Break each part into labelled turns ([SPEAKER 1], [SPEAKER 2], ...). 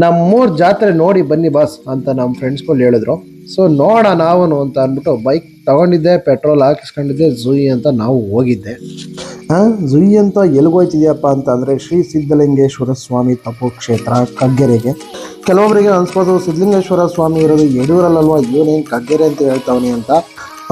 [SPEAKER 1] ನಮ್ಮೂರ್ ಜಾತ್ರೆ ನೋಡಿ ಬನ್ನಿ ಬಾಸ್ ಅಂತ ನಮ್ಮ ಫ್ರೆಂಡ್ಸ್ಗಳು ಹೇಳಿದ್ರು. ಸೊ ನೋಡ ನಾವನು ಅಂತ ಅಂದ್ಬಿಟ್ಟು ಬೈಕ್ ತಗೊಂಡಿದ್ದೆ ಪೆಟ್ರೋಲ್ ಹಾಕಿಸ್ಕೊಂಡಿದ್ದೆ ಜುಯಿ ಅಂತ ನಾವು ಹೋಗಿದ್ದೆ. ಜುಯಿ ಅಂತ ಎಲ್ಗೋಯ್ತಿದ್ಯಪ್ಪ ಅಂತ ಅಂದ್ರೆ ಶ್ರೀ ಸಿದ್ಧಲಿಂಗೇಶ್ವರ ಸ್ವಾಮಿ ತಪೋಕ್ಷೇತ್ರ ಕಗ್ಗೆರೆಗೆ. ಕೆಲವೊಬ್ಬರಿಗೆ ಅನ್ಸ್ಬೋದು ಸಿದ್ಧಲಿಂಗೇಶ್ವರ ಸ್ವಾಮಿ ಇರೋದು ಯಡಿಯೂರಲ್ಲಲ್ವ ಏನೇನು ಕಗ್ಗೆರೆ ಅಂತ ಹೇಳ್ತಾವನಿ ಅಂತ.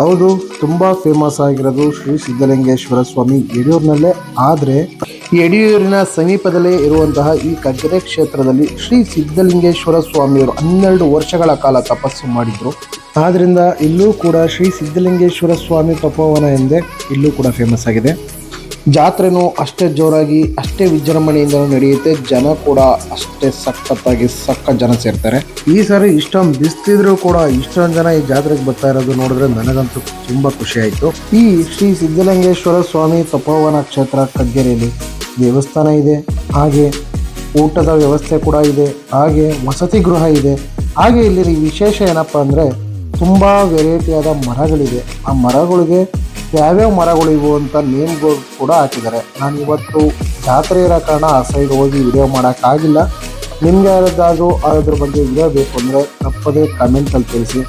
[SPEAKER 1] ಹೌದು, ತುಂಬಾ ಫೇಮಸ್ ಆಗಿರೋದು ಶ್ರೀ ಸಿದ್ಧಲಿಂಗೇಶ್ವರ ಸ್ವಾಮಿ ಯಡಿಯೂರಿನಲ್ಲೇ. ಆದರೆ, ಯಡಿಯೂರಿನ ಸಮೀಪದಲ್ಲೇ ಇರುವಂತಹ ಈ ಕಗ್ಗರೆ ಕ್ಷೇತ್ರದಲ್ಲಿ ಶ್ರೀ ಸಿದ್ಧಲಿಂಗೇಶ್ವರ ಸ್ವಾಮಿಯವರು ಹನ್ನೆರಡು ವರ್ಷಗಳ ಕಾಲ ತಪಸ್ಸು ಮಾಡಿದ್ರು. ಆದ್ದರಿಂದ ಇಲ್ಲೂ ಕೂಡ ಶ್ರೀ ಸಿದ್ಧಲಿಂಗೇಶ್ವರ ಸ್ವಾಮಿ ತಪೋವನ ಎಂದೇ ಇಲ್ಲೂ ಕೂಡ ಫೇಮಸ್ ಆಗಿದೆ. ಜಾತ್ರೆನೂ ಅಷ್ಟೇ ಜೋರಾಗಿ, ಅಷ್ಟೇ ವಿಜೃಂಭಣೆಯಿಂದ ನಡೆಯುತ್ತೆ. ಜನ ಕೂಡ ಅಷ್ಟೇ ಸಖತ್ತಾಗಿ ಸಖತ್ ಜನ ಸೇರ್ತಾರೆ. ಈ ಸಾರಿ ಇಷ್ಟೊಂದು ಬಿಸ್ತಿದ್ರು ಕೂಡ ಇಷ್ಟೊಂದು ಜನ ಈ ಜಾತ್ರೆಗೆ ಬರ್ತಾ ಇರೋದು ನೋಡಿದ್ರೆ ನನಗಂತೂ ತುಂಬಾ ಖುಷಿ ಆಯ್ತು. ಈ ಶ್ರೀ ಸಿದ್ಧಲಿಂಗೇಶ್ವರ ಸ್ವಾಮಿ ತಪೋವನ ಕ್ಷೇತ್ರ ಕಗ್ಗೆರೆಯಲ್ಲಿ ದೇವಸ್ಥಾನ ಇದೆ. ಹಾಗೆ ಊಟದ ವ್ಯವಸ್ಥೆ ಕೂಡ ಇದೆ. ಹಾಗೆ ವಸತಿ ಗೃಹ ಇದೆ. ಹಾಗೆ ಇಲ್ಲಿ ವಿಶೇಷ ಏನಪ್ಪ ಅಂದರೆ ತುಂಬ ವೆರೈಟಿಯಾದ ಮರಗಳಿದೆ. ಆ ಮರಗಳಿಗೆ ಯಾವ್ಯಾವ ಮರಗಳು ಇವು ಅಂತ ನೇಮ್ಗಳು ಕೂಡ ಹಾಕಿದ್ದಾರೆ. ನಾನು ಇವತ್ತು ಜಾತ್ರೆ ಇರೋ ಕಾರಣ ಆ ಸೈಡ್ ಹೋಗಿ ವಿಡಿಯೋ ಮಾಡೋಕ್ಕಾಗಿಲ್ಲ ನಿಮ್ಗೆ ಯಾರದ್ದಾದ್ರೂ ಅದ್ರ ಬಗ್ಗೆ ವಿಡಿಯೋ ಬೇಕು ಅಂದರೆ ತಪ್ಪದೇ ಕಮೆಂಟಲ್ಲಿ ತಿಳಿಸಿ.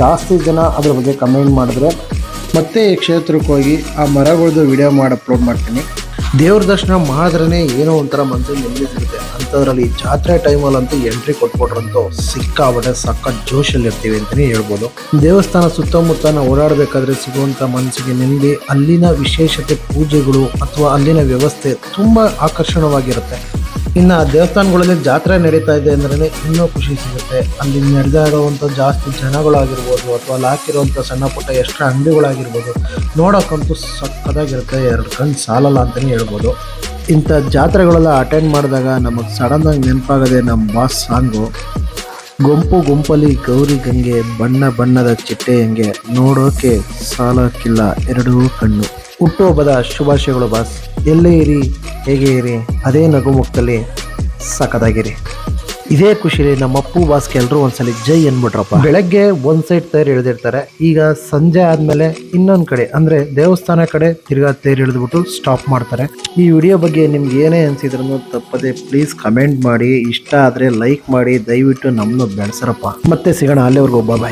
[SPEAKER 1] ಜಾಸ್ತಿ ಜನ ಅದ್ರ ಬಗ್ಗೆ ಕಮೆಂಟ್ ಮಾಡಿದ್ರೆ ಮತ್ತೆ ಈ ಕ್ಷೇತ್ರಕ್ಕೆ ಹೋಗಿ ಆ ಮರಗಳದ್ದು ವಿಡಿಯೋ ಮಾಡಿ ಅಪ್ಲೋಡ್ ಮಾಡ್ತೀನಿ. ದೇವ್ರ ದರ್ಶನ ಮಾಡಿದ್ರೇ ಏನೋ ಒಂಥರ ಮನಸ್ಸಿಗೆ ನೆಮ್ಮದಿ ಸಿಗುತ್ತೆ. ಅಂಥದ್ರಲ್ಲಿ ಜಾತ್ರೆ ಟೈಮಲ್ಲಂತೂ ಎಂಟ್ರಿ ಕೊಟ್ಬಿಟ್ರಂತೂ ಸಿಕ್ಕಾಬಟ್ಟೆ ಸಕ್ಕ ಜೋಶಲ್ಲಿ ಇರ್ತೀವಿ ಅಂತಲೇ ಹೇಳ್ಬೋದು. ದೇವಸ್ಥಾನ ಸುತ್ತಮುತ್ತ ನಾವು ಓಡಾಡಬೇಕಾದ್ರೆ ಸಿಗುವಂಥ ಮನಸ್ಸಿಗೆ ನೆಮ್ಮದಿ, ಅಲ್ಲಿನ ವಿಶೇಷತೆ ಪೂಜೆಗಳು ಅಥವಾ ಅಲ್ಲಿನ ವ್ಯವಸ್ಥೆ ತುಂಬ ಆಕರ್ಷಣವಾಗಿರುತ್ತೆ. ಇನ್ನು ದೇವಸ್ಥಾನಗಳಲ್ಲಿ ಜಾತ್ರೆ ನಡೀತಾ ಇದೆ ಅಂದ್ರೆ ಇನ್ನೂ ಖುಷಿ ಸಿಗುತ್ತೆ. ಅಲ್ಲಿ ನಡೆದಾ ಇರೋವಂಥ ಜಾಸ್ತಿ ಜನಗಳಾಗಿರ್ಬೋದು ಅಥವಾ ಹಾಕಿರುವಂಥ ಸಣ್ಣ ಪುಟ್ಟ ಎಷ್ಟು ಅಂಗಡಿಗಳಾಗಿರ್ಬೋದು, ನೋಡೋಕ್ಕಂತೂ ಸಕ್ಕದಾಗಿರುತ್ತೆ ಎರಡು ಕಣ್ಣು ಸಾಲಲ್ಲ ಅಂತಲೇ ಹೇಳ್ಬೋದು. ಇಂಥ ಜಾತ್ರೆಗಳೆಲ್ಲ ಅಟೆಂಡ್ ಮಾಡಿದಾಗ ನಮಗೆ ಸಡನ್ನಾಗಿ ನೆನಪಾಗದೆ ನಮ್ಮ ಬಾಸ್ ಸಾಂಗು ಗುಂಪು ಗುಂಪಲ್ಲಿ ಗೌರಿ ಗಂಗೆ, ಬಣ್ಣ ಬಣ್ಣದ ಚಿಟ್ಟೆ ಹೆಂಗೆ, ನೋಡೋಕೆ ಸಾಲಕ್ಕಿಲ್ಲ, ಎರಡೂ ಕಣ್ಣು. ಹುಟ್ಟುಹಬ್ಬದ ಶುಭಾಶಯಗಳು ಬಾಸ್ ಎಲ್ಲೇ ಇರಿ ಹೇಗೆ ಇರಿ? ಅದೇ ನಗುಮುಖದಲ್ಲಿ ಸಖತ್ತಾಗಿರಿ. ಇದೇ ಖುಷಿಲಿ ನಮ್ಮ ಅಪ್ಪು ಬಾಸ್ಗೆ ಎಲ್ಲರೂ ಒಂದ್ಸಲಿ ಜೈ ಅನ್ಬಿಟ್ರಪ್ಪ. ಬೆಳಗ್ಗೆ ಒಂದ್ ಸೈಡ್ ತೇರು ಇಳಿದಿರ್ತಾರೆ. ಈಗ ಸಂಜೆ ಆದ್ಮೇಲೆ ಇನ್ನೊಂದ್ ಕಡೆ, ಅಂದ್ರೆ ದೇವಸ್ಥಾನ ಕಡೆ ತಿರ್ಗಾ ತೇರು ಇಳಿದ್ಬಿಟ್ಟು ಸ್ಟಾಪ್ ಮಾಡ್ತಾರೆ. ಈ ವಿಡಿಯೋ ಬಗ್ಗೆ ನಿಮ್ಗೆ ಏನೇ ಅನ್ಸಿದ್ರು ತಪ್ಪದೆ ಪ್ಲೀಸ್ ಕಮೆಂಟ್ ಮಾಡಿ. ಇಷ್ಟ ಆದ್ರೆ ಲೈಕ್ ಮಾಡಿ. ದಯವಿಟ್ಟು ನಮ್ಮನ್ನು ಬೆಳೆಸರಪ್ಪ. ಮತ್ತೆ ಸಿಗೋಣ ಅಲ್ಲಿವರೆಗೂ. ಬಾಯ್